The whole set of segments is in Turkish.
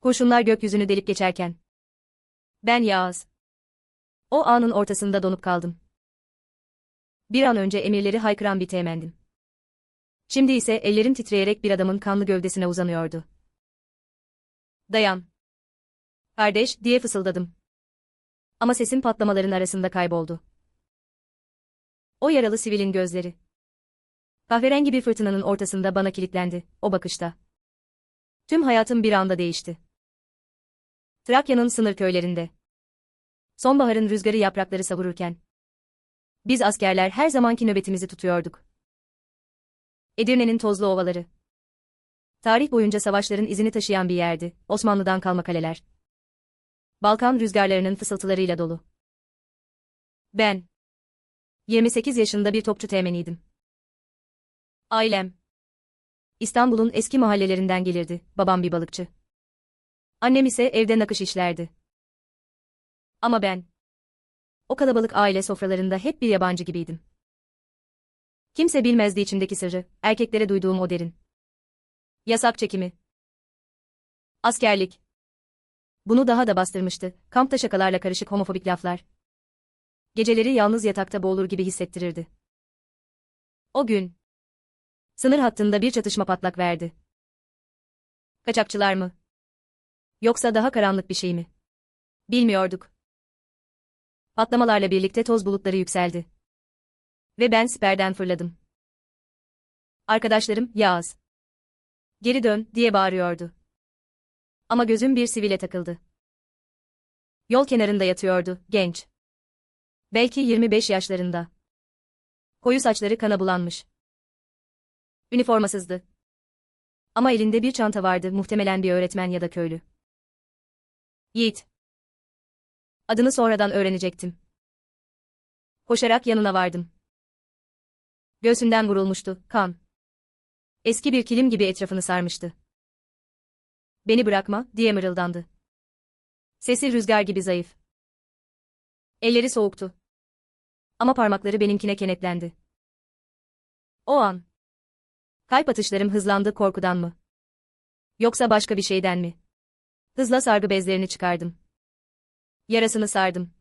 Kurşunlar gökyüzünü delip geçerken. Ben Yağız. O anın ortasında donup kaldım. Bir an önce emirleri haykıran bir teğmendim. Şimdi ise ellerim titreyerek bir adamın kanlı gövdesine uzanıyordu. Dayan. Kardeş, diye fısıldadım. Ama sesim patlamaların arasında kayboldu. O yaralı sivilin gözleri. Kahverengi bir fırtınanın ortasında bana kilitlendi, o bakışta. Tüm hayatım bir anda değişti. Trakya'nın sınır köylerinde. Sonbaharın rüzgarı yaprakları savururken. Biz askerler her zamanki nöbetimizi tutuyorduk. Edirne'nin tozlu ovaları. Tarih boyunca savaşların izini taşıyan bir yerdi, Osmanlı'dan kalma kaleler. Balkan rüzgarlarının fısıltılarıyla dolu. Ben. 28 yaşında bir topçu teğmeniydim. Ailem. İstanbul'un eski mahallelerinden gelirdi, babam bir balıkçı. Annem ise evde nakış işlerdi. Ama ben. O kalabalık aile sofralarında hep bir yabancı gibiydim. Kimse bilmezdi içimdeki sırrı, erkeklere duyduğum o derin. Yasak çekimi. Askerlik. Bunu daha da bastırmıştı, kampta şakalarla karışık homofobik laflar. Geceleri yalnız yatakta boğulur gibi hissettirirdi. O gün. Sınır hattında bir çatışma patlak verdi. Kaçakçılar mı? Yoksa daha karanlık bir şey mi? Bilmiyorduk. Patlamalarla birlikte toz bulutları yükseldi. Ve ben siperden fırladım. Arkadaşlarım, Yağız. Geri dön, diye bağırıyordu. Ama gözüm bir sivile takıldı. Yol kenarında yatıyordu, genç. Belki 25 yaşlarında. Koyu saçları kana bulanmış. Üniformasızdı. Ama elinde bir çanta vardı, muhtemelen bir öğretmen ya da köylü. Yiğit. Adını sonradan öğrenecektim. Koşarak yanına vardım. Göğsünden vurulmuştu, kan. Eski bir kilim gibi etrafını sarmıştı. Beni bırakma, diye mırıldandı. Sesi rüzgar gibi zayıf. Elleri soğuktu. Ama parmakları benimkine kenetlendi. O an. Kalp atışlarım hızlandı korkudan mı? Yoksa başka bir şeyden mi? Hızla sargı bezlerini çıkardım. Yarasını sardım.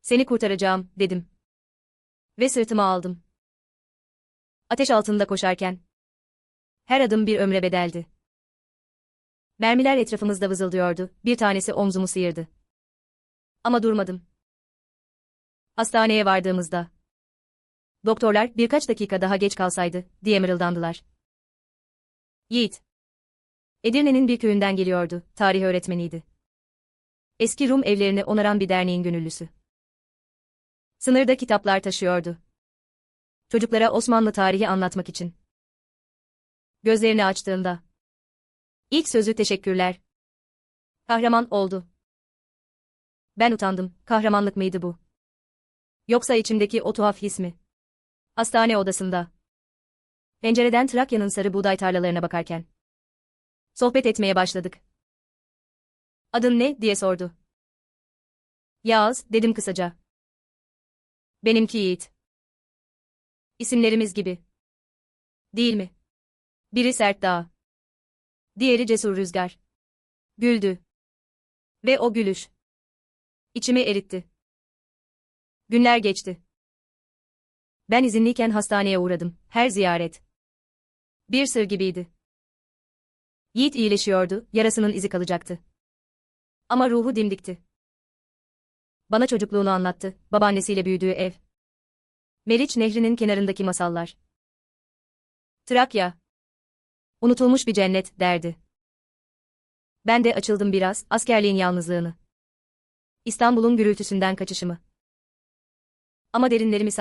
Seni kurtaracağım, dedim. Ve sırtıma aldım. Ateş altında koşarken. Her adım bir ömre bedeldi. Mermiler etrafımızda vızıldıyordu, bir tanesi omzumu sıyırdı. Ama durmadım. Hastaneye vardığımızda. Doktorlar birkaç dakika daha geç kalsaydı, diye mırıldandılar. Yiğit. Edirne'nin bir köyünden geliyordu, tarih öğretmeniydi. Eski Rum evlerini onaran bir derneğin gönüllüsü. Sınırda kitaplar taşıyordu. Çocuklara Osmanlı tarihi anlatmak için. Gözlerini açtığında. İlk sözü teşekkürler. Kahraman oldu. Ben utandım, kahramanlık mıydı bu? Yoksa içimdeki o tuhaf his mi? Hastane odasında. Pencereden Trakya'nın sarı buğday tarlalarına bakarken. Sohbet etmeye başladık. Adın ne, diye sordu. Yağız, dedim kısaca. Benimki Yiğit. İsimlerimiz gibi. Değil mi? Biri Sert Dağ. Diğeri Cesur Rüzgar. Güldü. Ve o gülüş. İçimi eritti. Günler geçti. Ben izinliyken hastaneye uğradım. Her ziyaret. Bir sır gibiydi. Yiğit iyileşiyordu, yarasının izi kalacaktı. Ama ruhu dimdikti. Bana çocukluğunu anlattı, babaannesiyle büyüdüğü ev. Meriç Nehri'nin kenarındaki masallar. Trakya. Unutulmuş bir cennet, derdi. Ben de açıldım biraz, askerliğin yalnızlığını. İstanbul'un gürültüsünden kaçışımı. Ama derinlerimi